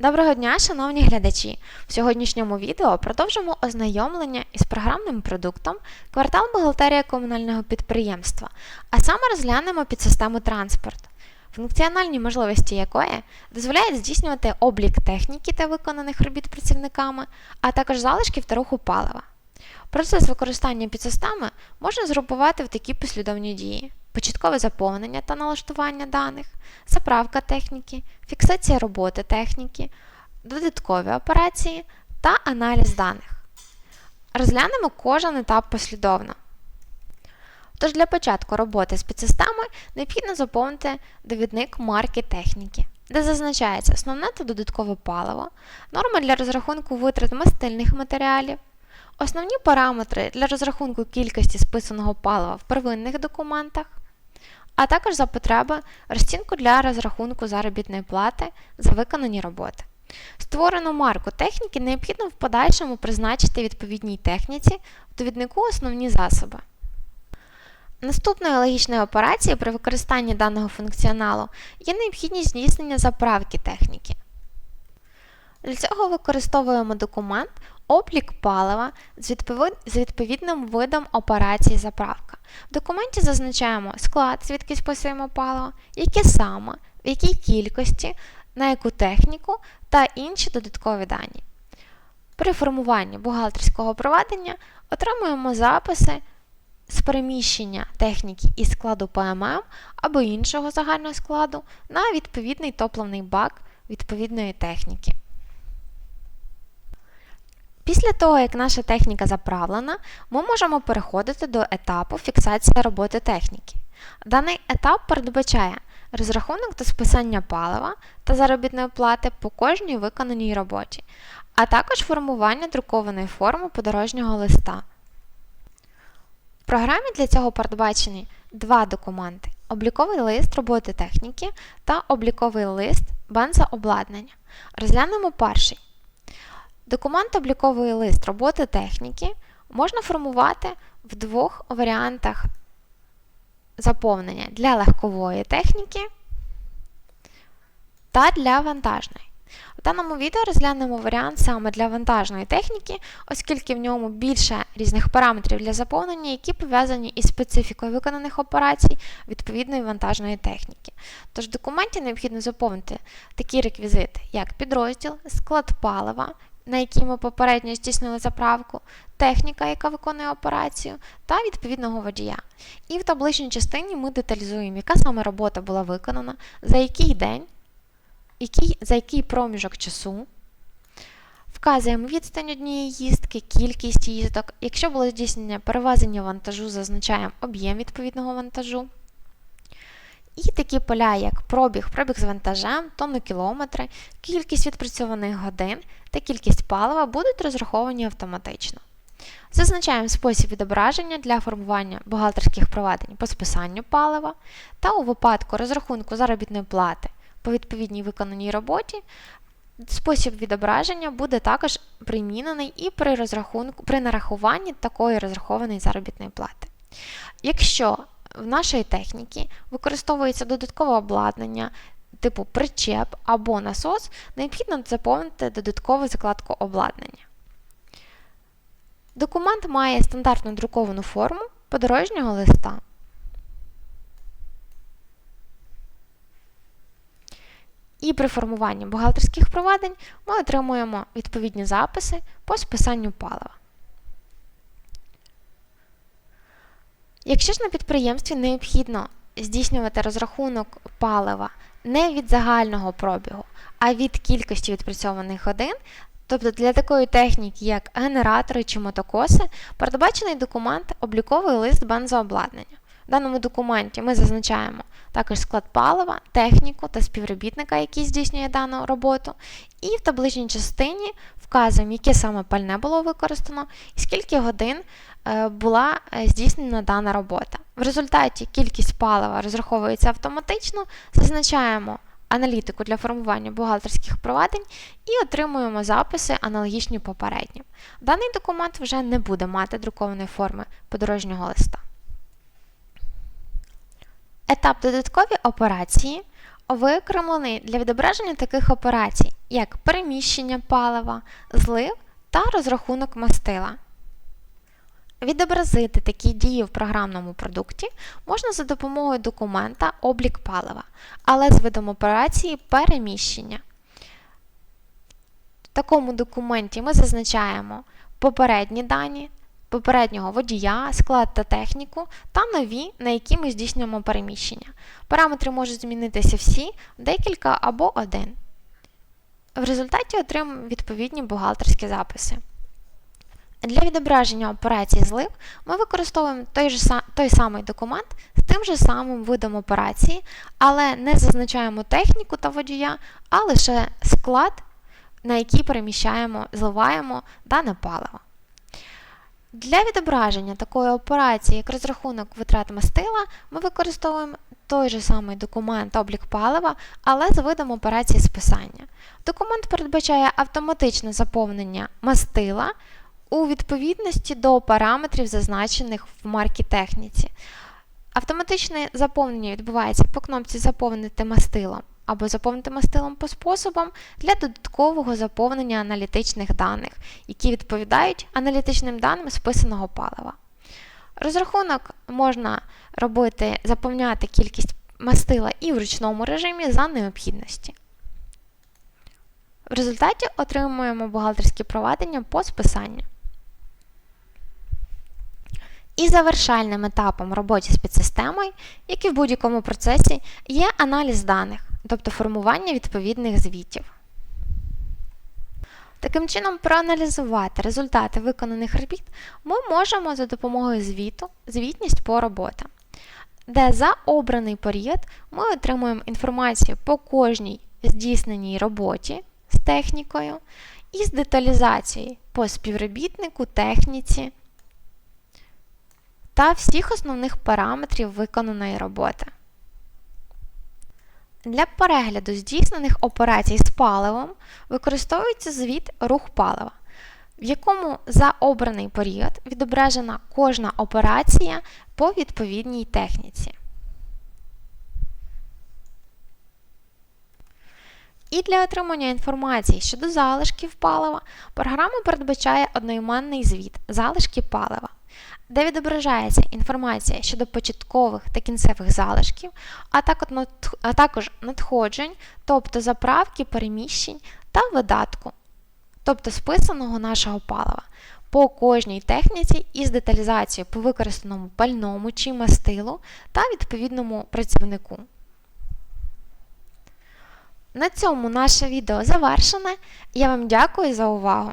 Доброго дня, шановні глядачі! В сьогоднішньому відео продовжимо ознайомлення із програмним продуктом квартал бухгалтерія комунального підприємства, а саме розглянемо підсистему транспорт, функціональні можливості якої дозволяють здійснювати облік техніки та виконаних робіт працівниками, а також залишків та руху палива. Процес використання підсистеми можна згрупувати в такі послідовні дії: початкове заповнення та налаштування даних, заправка техніки, фіксація роботи техніки, додаткові операції та аналіз даних. Розглянемо кожен етап послідовно. Тож для початку роботи з підсистемою необхідно заповнити довідник марки техніки, де зазначається основне та додаткове паливо, норми для розрахунку витрат мастильних матеріалів, Основні параметри для розрахунку кількості списаного палива в первинних документах, а також за потреби розцінку для розрахунку заробітної плати за виконані роботи. Створену марку техніки необхідно в подальшому призначити відповідній техніці в довіднику основні засоби. Наступною логічною операцією при використанні даного функціоналу є необхідність здійснення заправки техніки. Для цього використовуємо документ облік палива з, відповідним видом операції заправка. В документі зазначаємо склад, звідки списуємо паливо, яке саме, в якій кількості, на яку техніку та інші додаткові дані. При формуванні бухгалтерського проведення отримуємо записи з переміщення техніки із складу ПММ або іншого загального складу на відповідний топливний бак відповідної техніки. Після того, як наша техніка заправлена, ми можемо переходити до етапу фіксації роботи техніки. Даний етап передбачає розрахунок та списання палива та заробітної плати по кожній виконаній роботі, а також формування друкованої форми подорожнього листа. В програмі для цього передбачені два документи: обліковий лист роботи техніки та обліковий лист бензообладнання. Розглянемо перший. Документ обліковий лист роботи техніки можна формувати в двох варіантах заповнення для легкової техніки та для вантажної. В даному відео розглянемо варіант саме для вантажної техніки, оскільки в ньому більше різних параметрів для заповнення, які пов'язані із специфікою виконаних операцій відповідної вантажної техніки. Тож в документі необхідно заповнити такі реквізити, як підрозділ, склад палива, на якій ми попередньо здійснили заправку, техніка, яка виконує операцію, та відповідного водія. І в табличній частині ми деталізуємо, яка саме робота була виконана, за який день, який, за який проміжок часу. Вказуємо відстань однієї їздки, кількість їздок. Якщо було здійснення перевезення вантажу, зазначаємо об'єм відповідного вантажу. І такі поля, як пробіг, пробіг з вантажем, тонну-кілометри, кількість відпрацьованих годин та кількість палива будуть розраховані автоматично. Зазначаємо спосіб відображення для формування бухгалтерських проведень по списанню палива та у випадку розрахунку заробітної плати по відповідній виконаній роботі. Спосіб відображення буде також примінений і при розрахунку, при нарахуванні такої розрахованої заробітної плати. Якщо в нашої техніки використовується додаткове обладнання типу причеп або насос, необхідно заповнити додаткову закладку обладнання. Документ має стандартну друковану форму подорожнього листа. І при формуванні бухгалтерських проведень ми отримуємо відповідні записи по списанню палива. Якщо ж на підприємстві необхідно здійснювати розрахунок палива не від загального пробігу, а від кількості відпрацьованих годин, тобто для такої техніки, як генератори чи мотокоси, передбачений документ обліковий лист бензообладнання. В даному документі ми зазначаємо також склад палива, техніку та співробітника, який здійснює дану роботу, і в табличній частині вказуємо, яке саме пальне було використано і скільки годин е, була е, здійснена дана робота. В результаті кількість палива розраховується автоматично, зазначаємо аналітику для формування бухгалтерських проведень і отримуємо записи, аналогічні попереднім. Даний документ вже не буде мати друкованої форми подорожнього листа. Етап додаткові операції виокремлений для відображення таких операцій, як переміщення палива, злив та розрахунок мастила. Відобразити такі дії в програмному продукті можна за допомогою документа облік палива, але з видом операції переміщення. В такому документі ми зазначаємо попередні дані, попереднього водія, склад та техніку та нові, на які ми здійснюємо переміщення. Параметри можуть змінитися всі, декілька або один. В результаті отримаємо відповідні бухгалтерські записи. Для відображення операції злив ми використовуємо той, же, той самий документ з тим же самим видом операції, але не зазначаємо техніку та водія, а лише склад, на який переміщаємо, зливаємо дане паливо. Для відображення такої операції, як розрахунок витрат мастила, ми використовуємо той же самий документ облік палива, але з видом операції списання. Документ передбачає автоматичне заповнення мастила у відповідності до параметрів, зазначених в маркетехніці. Автоматичне заповнення відбувається по кнопці Заповнити мастилом або заповнити мастилом по способам для додаткового заповнення аналітичних даних, які відповідають аналітичним даним списаного палива. Розрахунок можна робити, заповняти кількість мастила і в ручному режимі за необхідності. В результаті отримуємо бухгалтерські проведення по списанню. І завершальним етапом роботи з підсистемою, як і в будь-якому процесі, є аналіз даних, тобто формування відповідних звітів. Таким чином, проаналізувати результати виконаних робіт ми можемо за допомогою звіту, звітність по роботам, де за обраний період ми отримуємо інформацію по кожній здійсненій роботі з технікою і з деталізацією по співробітнику, техніці та всіх основних параметрів виконаної роботи. Для перегляду здійснених операцій з паливом використовується звіт рух палива, в якому за обраний період відображена кожна операція по відповідній техніці. І для отримання інформації щодо залишків палива програма передбачає одноіменний звіт залишки палива де відображається інформація щодо початкових та кінцевих залишків, а також надходжень, тобто заправки, переміщень та видатку, тобто списаного нашого палива, по кожній техніці із деталізацією по використаному пальному чи мастилу та відповідному працівнику. На цьому наше відео завершене. Я вам дякую за увагу!